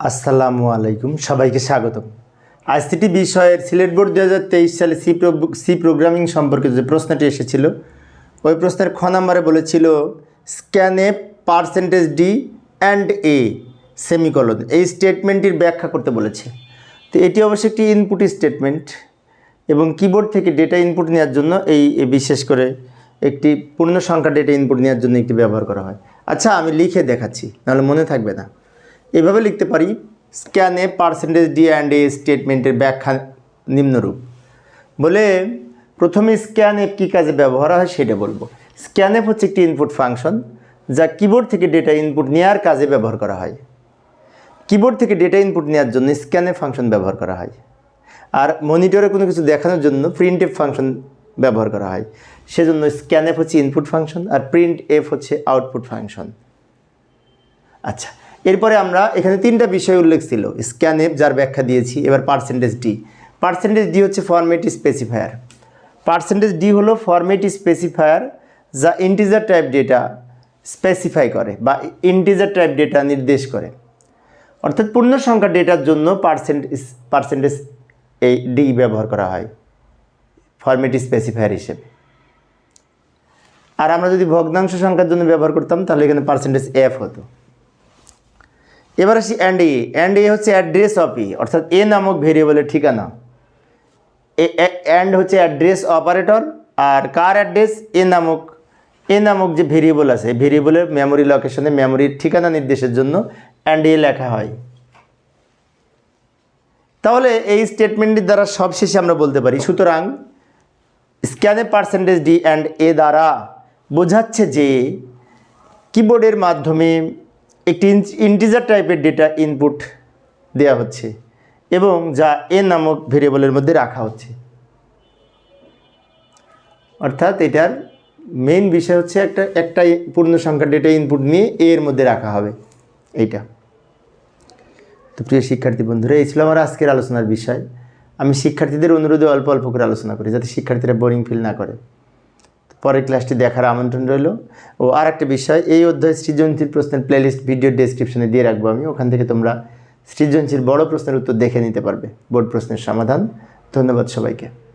আসসালামু আলাইকুম, সবাইকে স্বাগতম। আইসিটি বিষয়ের সিলেট বোর্ড দু হাজার তেইশ সালে সি সি প্রোগ্রামিং সম্পর্কে যে প্রশ্নটি এসেছিল, ওই প্রশ্নের খ নম্বরে বলেছিল, স্ক্যানে percentage D and A semicolon. এই স্টেটমেন্টটির ব্যাখ্যা করতে বলেছে। তো এটি অবশ্যই একটি ইনপুট স্টেটমেন্ট এবং কিবোর্ড থেকে ডেটা ইনপুট নেওয়ার জন্য এই বিশেষ করে একটি পূর্ণ সংখ্যা ডেটা ইনপুট নেওয়ার জন্য একটি ব্যবহার করা হয়। আচ্ছা আমি লিখে দেখাচ্ছি, নাহলে মনে থাকবে না। এভাবে লিখতে পারি স্ক্যানে পার্সেন্টেজ ডি অ্যান্ড এ স্টেটমেন্টের ব্যাখ্যা নিম্নরূপ। বলে প্রথমে স্ক্যান এফ কী কাজে ব্যবহার হয় সেটা বলব। স্ক্যান এফ হচ্ছে একটি ইনপুট ফাংশন যা কিবোর্ড থেকে ডেটা ইনপুট নেওয়ার কাজে ব্যবহার করা হয়। কিবোর্ড থেকে ডেটা ইনপুট নেওয়ার জন্য স্ক্যানে ফাংশন ব্যবহার করা হয়। আর মনিটরে কোনো কিছু দেখানোর জন্য প্রিন্ট এফ ফাংশন ব্যবহার করা হয়। সেজন্য স্ক্যান এফ হচ্ছে ইনপুট ফাংশন আর প্রিন্ট এফ হচ্ছে আউটপুট ফাংশন আচ্ছা এরপরে আমরা এখানে তিনটা বিষয় উল্লেখ ছিল। স্ক্যান এফ যার ব্যাখ্যা দিয়েছি, এবার পার্সেন্টেজ ডি পার্সেন্টেজ ডি হচ্ছে ফরম্যাট স্পেসিফায়ার পার্সেন্টেজ ডি হলো ফরম্যাট স্পেসিফায়ার যা ইন্টিজার টাইপ ডেটা স্পেসিফাই করে বা ইন্টিজার টাইপ ডেটা নির্দেশ করে। অর্থাৎ পূর্ণ সংখ্যা ডেটার জন্য পার্সেন্ট পার্সেন্টেজ এই ডি ব্যবহার করা হয় ফরম্যাট স্পেসিফায়ার হিসেবে। আর আমরা যদি ভগ্নাংশ সংখ্যার জন্য ব্যবহার করতাম, তাহলে এখানে পার্সেন্টেজ এফ হতো। এবার আসি অ্যান্ড এ অ্যান্ড এ হচ্ছে অ্যাড্রেস অফ ই অর্থাৎ এ নামক ভেরিয়েবলের ঠিকানা। এ অ্যান্ড হচ্ছে অ্যাড্রেস অপারেটর আর কার অ্যাড্রেস এ নামক এ নামক যে ভেরিয়েবল আছে, ভেরিয়েবলের মেমোরি লোকেশনে মেমোরির ঠিকানা নির্দেশের জন্য অ্যান্ড এ লেখা হয়। তাহলে এই স্টেটমেন্টটির দ্বারা সবশেষে আমরা বলতে পারি, সুতরাং স্ক্যানে পার্সেন্টেজ ডি অ্যান্ড এ দ্বারা বোঝাচ্ছে যে কিবোর্ডের মাধ্যমে একটি ইন্টিজার টাইপের ডেটা ইনপুট দেওয়া হচ্ছে এবং যা এ নামক ভেরিয়েবলের মধ্যে রাখা হচ্ছে। অর্থাৎ এটার মেইন বিষয় হচ্ছে একটা একটা পূর্ণ সংখ্যা ডেটা ইনপুট নিয়ে এ এর মধ্যে রাখা হবে এইটা। তো প্রিয় শিক্ষার্থী বন্ধুরা, এই ছিল আমার আজকের আলোচনার বিষয়। আমি শিক্ষার্থীদের অনুরোধে অল্প অল্প করে আলোচনা করি যাতে শিক্ষার্থীরা বোরিং ফিল না করে। পরের ক্লাসটি দেখার আমন্ত্রণ রইল। ও আর একটা বিষয়, এই অধ্যায় সৃজনশীল প্রশ্নের প্লেলিস্ট ভিডিও ডেসক্রিপশনে দিয়ে রাখব আমি। ওখান থেকে তোমরা সৃজনশীল বড় প্রশ্নের উত্তর দেখে নিতে পারবে। বোর্ড প্রশ্নের সমাধান। ধন্যবাদ সবাইকে।